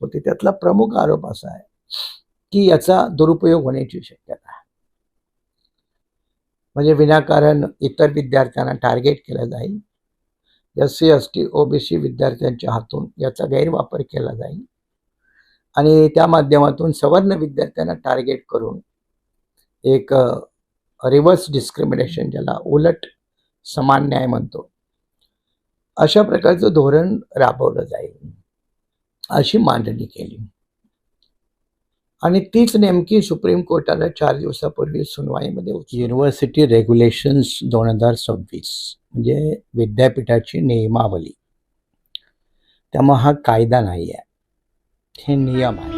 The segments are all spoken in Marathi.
होते. त्यातला प्रमुख आरोप असा आहे की याचा दुरुपयोग होण्याची शक्यता आहे. म्हणजे विनाकारण इतर विद्यार्थ्यांना टार्गेट केलं जाईल. S C S T OBC विद्यार्थ्यांच्या हातून याचा गैरवापर केला जाईल. आणि त्या माध्यमातून सवर्ण विद्यार्थ्यांना टार्गेट करून एक रिव्हर्स डिस्क्रिमिनेशन ज्याला उलट समान न्याय म्हणतो अशा प्रकारचं धोरण राबवलं जाईल. अशी मांडणी केली. आणि तीच नेमकी सुप्रीम कोर्टाला चार दिवसापूर्वी सुनवाईमध्ये युनिव्हर्सिटी रेग्युलेशन्स दोन हजार सव्वीस म्हणजे विद्यापीठाची नियमावली. त्यामुळे हा कायदा नाही आहे. हे नियम आहे.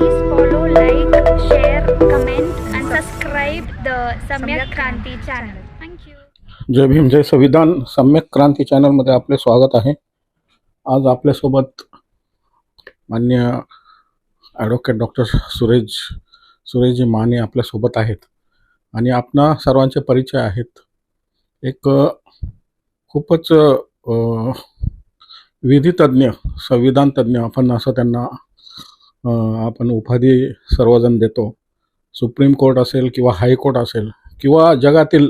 जय भीम जय संविधान. सम्यक क्रांती चॅनलमध्ये आपले स्वागत आहे. आज आपल्यासोबत मान्य ॲडव्होकेट डॉक्टर सुरेश सुरेशजी माने आपल्यासोबत आहेत. आणि आपणा सर्वांचे परिचय आहेत. एक खूपच विधितज्ञ संविधान तज्ज्ञ आपण असं त्यांना आपण उपाधी सर्वजण देतो. सुप्रीम कोर्ट असेल किंवा हायकोर्ट असेल किंवा जगातील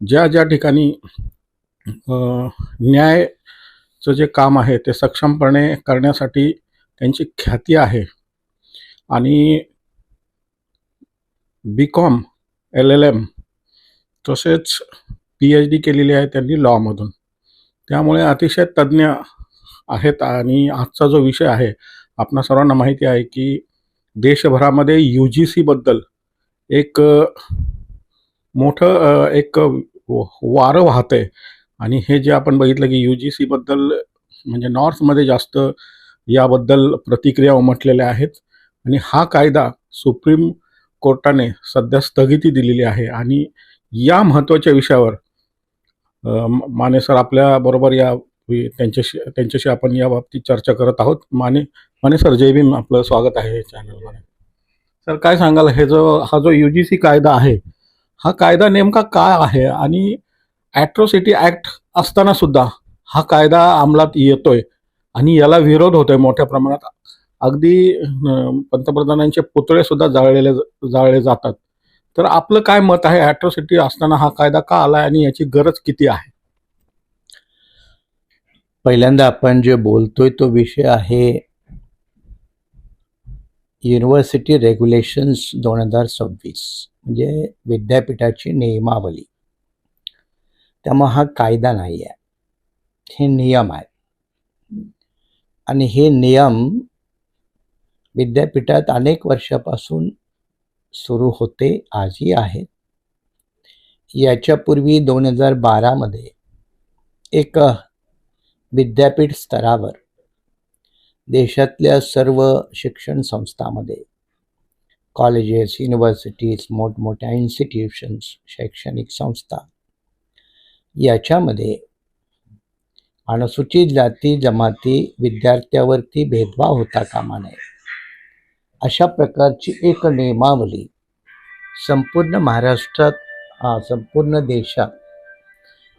ज्या ज्या ठिकाणी न्यायचं जे काम आहे ते सक्षमपणे करण्यासाठी त्यांची ख्याती आहे. आणि B com L L M तसेच पी एच डी केलेली आहे त्यांनी लॉमधून त्यामुळे अतिशय तज्ज्ञ आहेत आणि आजचा जो विषय आहे आपणा सर्वांना माहिती आहे की देशभरामध्ये यू जी सीबद्दल एक मोठं एक वारं वाहत आहे आणि हे जे आपण बघितलं की यू जी सीबद्दल म्हणजे नॉर्थमध्ये जास्त याबद्दल प्रतिक्रिया उमटलेल्या आहेत. आणि हा कायदा सुप्रीम कोर्टाने सध्या स्थगिती दिलेली आहे. आणि या महत्त्वाच्या विषयावर माने सर आपल्याबरोबर या त्यांच्याशी त्यांच्याशी आपण या बाबतीत चर्चा करत आहोत. माने माने सर जय भीम. आपलं स्वागत आहे या चॅनलमध्ये सर काय सांगाल? हे जो हा जो यू जी सी कायदा आहे हा कायदा नेमका काय आहे? आणि ॲट्रोसिटी ॲक्ट असताना सुद्धा हा कायदा अंमलात येतोय. आणि याला विरोध होतोय मोठ्या प्रमाणात. अगदी पंतप्रधानांचे पुतळे सुद्धा जाळलेले जाळले जातात. तर आपलं काय मत आहे? ॲट्रॉसिटी असताना हा कायदा का आलाय आणि याची गरज किती आहे? पहिल्यांदा आपण जे बोलतोय तो विषय आहे युनिव्हर्सिटी रेग्युलेशन्स दोन हजार सव्वीस म्हणजे विद्यापीठाची नियमावली. त्यामुळे हा कायदा नाही आहे हे नियम आहे आणि हे नियम विद्यापीठात अनेक वर्षापासून सुरू होते आजही आहेत. याच्यापूर्वी दोन हजार बारामध्ये एक विद्यापीठ स्तरावर देशातल्या सर्व शिक्षण संस्थांमध्ये कॉलेजेस युनिव्हर्सिटीज मोठमोठ्या इन्स्टिट्यूशन्स शैक्षणिक संस्था याच्यामध्ये अनुसूचित जाती जमाती विद्यार्थ्यावरती भेदभाव होता कामा नये. अशा प्रकारची एक नियमावली संपूर्ण महाराष्ट्रात हा, संपूर्ण देशात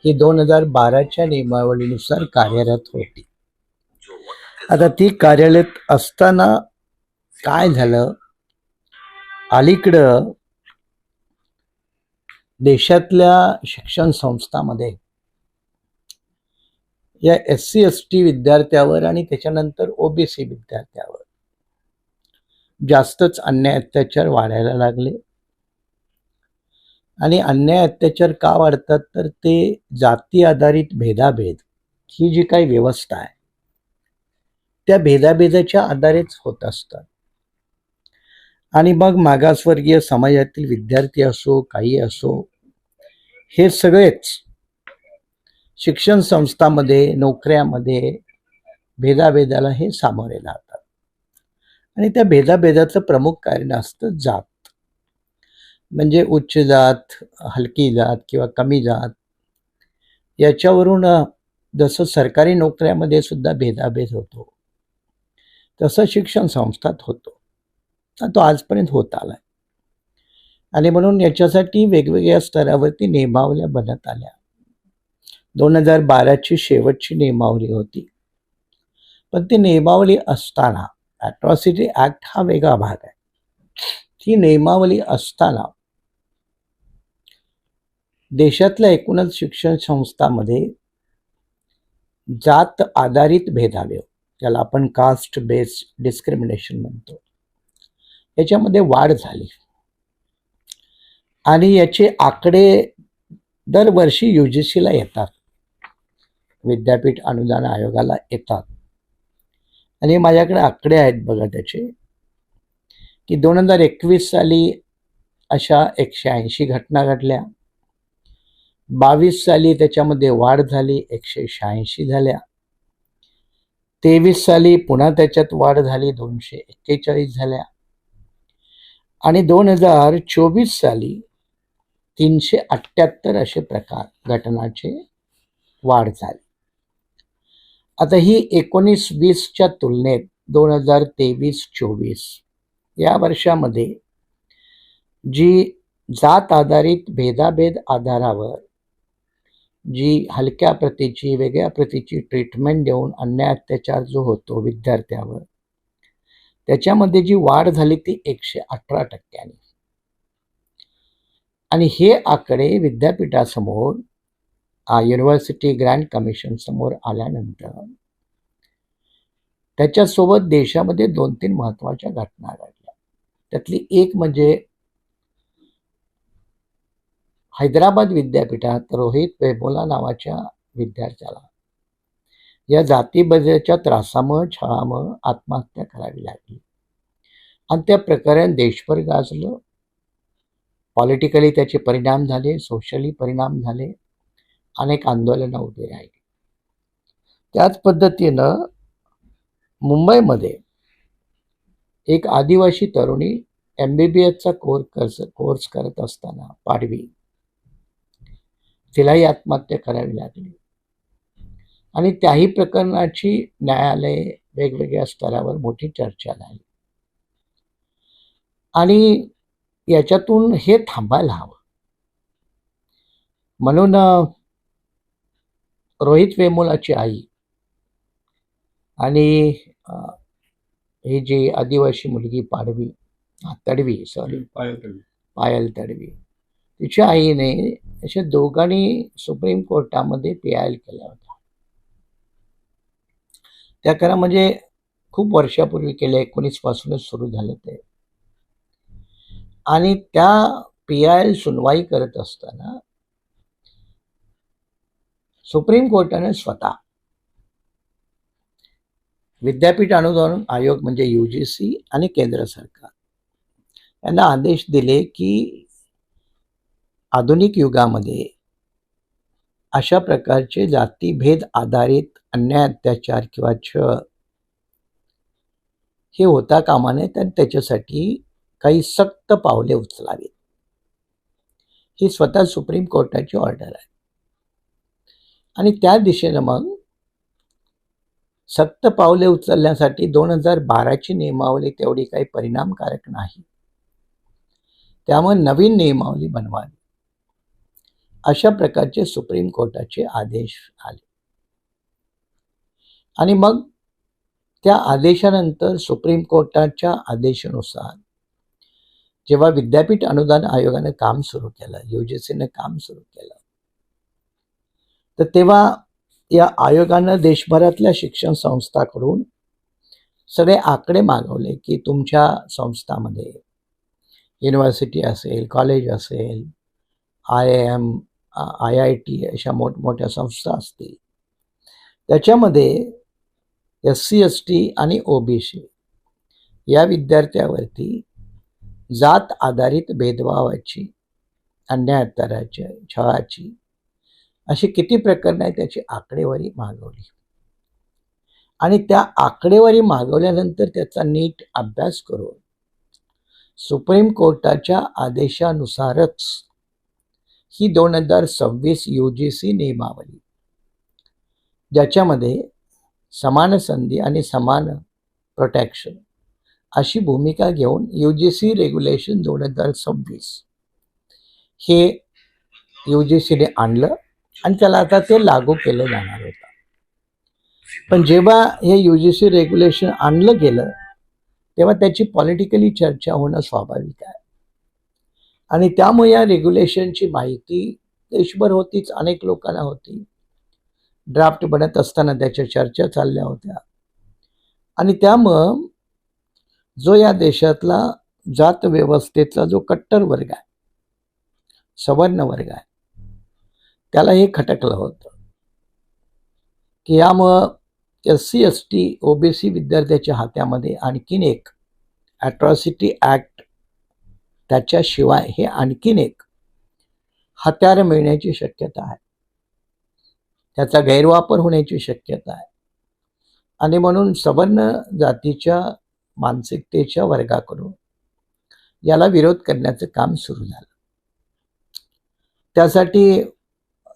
ही दोन हजार बाराच्या नियमावलीनुसार कार्यरत होती. आता ती कार्यालयात असताना काय झालं? अलीकडं देशातल्या शिक्षण संस्थामध्ये या एस सी एस टी विद्यार्थ्यावर आणि त्याच्यानंतर ओबीसी विद्यार्थ्यावर. जास्तच अन्याय अत्याचार वाढायला लागले. आणि अन्याय अत्याचार का वाढतात? तर ते जाती आधारित भेदाभेद ही जी काही व्यवस्था आहे त्या भेदाभेदाच्या आधारेच होत असतात. आणि मग मागासवर्गीय समाजातील विद्यार्थी असो काही असो हे सगळेच शिक्षण संस्थामध्ये नोकऱ्यामध्ये भेदाभेदाला हे सामोरे जातात. आणि त्या भेदाभेदाचं प्रमुख कारण असतं जात. म्हणजे उच्च जात हलकी जात किंवा कमी जात याच्यावरून जसं सरकारी नोकऱ्यामध्ये सुद्धा भेदाभेद होतो तसं शिक्षण संस्थात होतो. तो आजपर्यंत होत आला आणि म्हणून याच्यासाठी वेगवेगळ्या स्तरावरती नियमावल्या बनत आल्या. दोन हजार बाराची शेवटची नियमावली होती. पण ती नियमावली असताना ॲट्रॉसिटी ॲक्ट हा वेगळा भाग आहे. ही नियमावली असताना देशातल्या एकूणच शिक्षण संस्थांमध्ये जात आधारित भेदाभेद त्याला आपण कास्ट बेस्ड डिस्क्रिमिनेशन म्हणतो याच्यामध्ये वाढ झाली. आणि याचे आकडे दरवर्षी यू जी सीला येतात. विद्यापीठ अनुदान आयोगाला येतात. आणि माझ्याकडे आकडे आहेत बघा त्याचे की दोन हजार एकवीस साली अशा एकशे ऐंशी घटना घडल्या. बावीस साली त्याच्यामध्ये वाढ झाली एकशे शहाऐंशी झाल्या. तेवीस साली पुन्हा त्याच्यात वाढ झाली दोनशे एक्केचाळीस झाल्या. आणि दोन हजार चोवीस साली तीनशे अठ्ठ्याहत्तर असे प्रकार घटनाचे वाढ झाली. आता ही एकोणीस वीसच्या तुलनेत दोन हजार तेवीस चोवीस या वर्षामध्ये जी जात आधारित भेदाभेद आधारावर जी हलक्या प्रतीची वेगळ्या प्रतीची ट्रीटमेंट देऊन अन्याय अत्याचार जो होतो विद्यार्थ्यावर त्याच्यामध्ये जी वाढ झाली ती एकशे अठरा टक्क्यांनी. आणि हे आकडे विद्यापीठासमोर युनिव्हर्सिटी ग्रँड कमिशन समोर आल्यानंतर त्याच्यासोबत देशामध्ये दोन तीन महत्त्वाच्या घटना घडल्या. त्यातली एक म्हणजे हैदराबाद विद्यापीठात रोहित वेबोला नावाच्या विद्यार्थ्याला या जातीबजेच्या त्रासामुळे छळामुळं आत्महत्या करावी लागली. आणि त्या प्रकरण देशभर गाजलं. पॉलिटिकली त्याचे परिणाम झाले सोशली परिणाम झाले. अनेक आंदोलनं उभी राहिली. त्याच पद्धतीनं मुंबईमध्ये एक आदिवासी तरुणी एम बी बी एसचा कोर्स कोर्स करत असताना पाडवी. तिलाही आत्महत्या करावी लागली. आणि त्याही प्रकरणाची न्यायालय वेगवेगळ्या स्तरावर मोठी चर्चा झाली. आणि याच्यातून हे थांबायला हवं. म्हणून रोहित वेमुलाची आई. आणि ही जी आदिवासी मुलगी पाडवी तडवी सॉरी पायल तडवी. तिच्या आईने अशा दोघांनी सुप्रीम कोर्टामध्ये पी आय एल केल्या होत्या त्या करा म्हणजे खूप वर्षापूर्वी केल्या एकोणीस पासूनच सुरू झालं ते. आणि त्या पी आय एल सुनवाई करत असताना सुप्रीम कोर्टाने स्वतः. विद्यापीठ अनुदान आयोग म्हणजे यू जी सी आणि केंद्र सरकार. यांना आदेश दिले की आधुनिक युगामध्ये अशा प्रकारचे जातीभेद आधारित अन्याय अत्याचार किंवा छळ हे होता कामा नये तर त्याच्यासाठी काही सक्त पावले उचलावीत. ही स्वतः सुप्रीम कोर्टाची ऑर्डर आहे. आणि त्या दिशेनं मग सक्त पावले उचलण्यासाठी दोन हजार बाराची नियमावली तेवढी काही परिणामकारक नाही. त्यामुळे नवीन नियमावली बनवावी. अशा प्रकारचे सुप्रीम कोर्टाचे आदेश आले. आणि मग त्या आदेशानंतर सुप्रीम कोर्टाच्या आदेशानुसार जेव्हा विद्यापीठ अनुदान आयोगानं काम सुरू केलं यू जी सीनं काम सुरू केलं तर तेव्हा या आयोगानं देशभरातल्या शिक्षण संस्थाकडून सगळे आकडे मागवले की तुमच्या संस्थामध्ये युनिव्हर्सिटी असेल कॉलेज असेल I M I I T अशा मोठमोठ्या संस्था असतील. त्याच्यामध्ये एस सी एस टी आणि ओ बी सी या विद्यार्थ्यावरती जात आधारित भेदभावाची अन्याय छळाची अशी किती प्रकरणं आहेत त्याची आकडेवारी मागवली. आणि त्या आकडेवारी मागवल्यानंतर त्याचा नीट अभ्यास करून सुप्रीम कोर्टाच्या आदेशानुसारच ही दोन हजार सव्वीस यू जी सी नियमावली ज्याच्यामध्ये समान संधी आणि समान प्रोटेक्शन अशी भूमिका घेऊन यू जी सी रेग्युलेशन दोन हजार सव्वीस हे यू जी सीने आणलं. आणि त्याला आता ते लागू केलं जाणार होतं. पण जेव्हा हे यू जी सी रेग्युलेशन आणलं गेलं तेव्हा त्याची पॉलिटिकली चर्चा होणं स्वाभाविक आहे. आणि त्यामुळे या रेग्युलेशनची माहिती देशभर होतीच अनेक लोकांना होती. ड्राफ्ट बनत असताना त्याच्या चर्चा चालल्या होत्या. आणि त्यामुळं जो या देशातला जात व्यवस्थेचा जो कट्टर वर्ग आहे सवर्ण वर्ग आहे त्याला हे खटकलं होतं. की यामुळं S C S T OBC विद्यार्थ्याच्या हात्यामध्ये आणखीन एक ॲट्रॉसिटी ॲक्ट त्याच्याशिवाय हे आणखीन एक हत्यार मिळण्याची शक्यता आहे. त्याचा गैरवापर होण्याची शक्यता आहे. आणि म्हणून सवर्ण जातीच्या मानसिकतेच्या वर्गाकडून याला विरोध करण्याचं काम सुरू झालं. त्यासाठी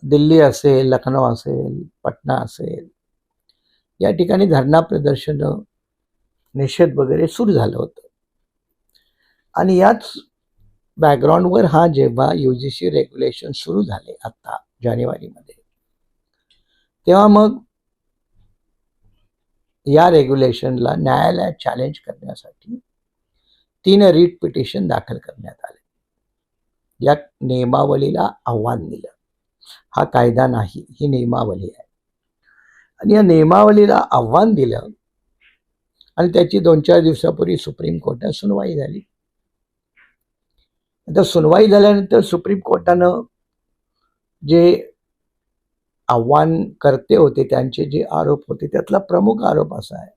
दिल्ली असेल लखनौ असेल पटना असेल या ठिकाणी धरणा प्रदर्शनं निषेध वगैरे सुरू झालं होतं. आणि याच बॅकग्राऊंडवर हा जेव्हा यू जी सी रेग्युलेशन सुरू झाले आत्ता जानेवारीमध्ये तेव्हा मग या रेग्युलेशनला न्यायालयात चॅलेंज करण्यासाठी तीन रीट पिटिशन दाखल करण्यात आले. या नियमावलीला आव्हान दिलं. हा कायदा नाही ही नियमावली आहे. आणि या नियमावलीला आव्हान दिलं आणि त्याची दोन चार दिवसापूर्वी सुप्रीम कोर्टात सुनवाई झाली. आता सुनवाई झाल्यानंतर सुप्रीम कोर्टानं जे आव्हान करते होते त्यांचे जे आरोप होते त्यातला प्रमुख आरोप असा आहे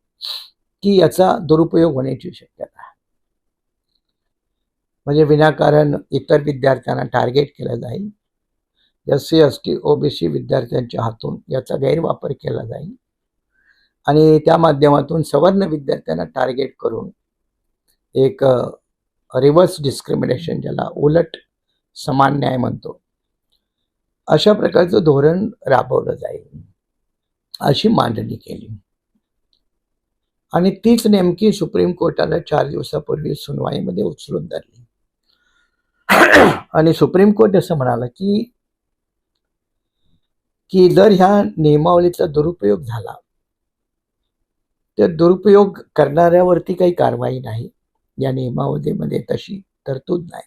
की याचा दुरुपयोग होण्याची शक्यता आहे. म्हणजे विनाकारण इतर विद्यार्थ्यांना टार्गेट केलं जाईल. S C S T OBC विद्यार्थ्यांच्या हातून याचा गैरवापर केला जाईल. आणि त्या माध्यमातून सवर्ण विद्यार्थ्यांना टार्गेट करून एक रिव्हर्स डिस्क्रिमिनेशन ज्याला उलट समान न्याय म्हणतो अशा प्रकारचं धोरण राबवलं जाईल अशी मांडणी केली. आणि तीच नेमकी सुप्रीम कोर्टाला चार दिवसापूर्वी सुनवाईमध्ये उचलून धरली. आणि सुप्रीम कोर्ट असं म्हणाला की की जर ह्या नियमावलीचा दुरुपयोग झाला तर दुरुपयोग करणाऱ्यावरती काही कारवाई नाही. या नियमावलीमध्ये तशी तरतूद नाही.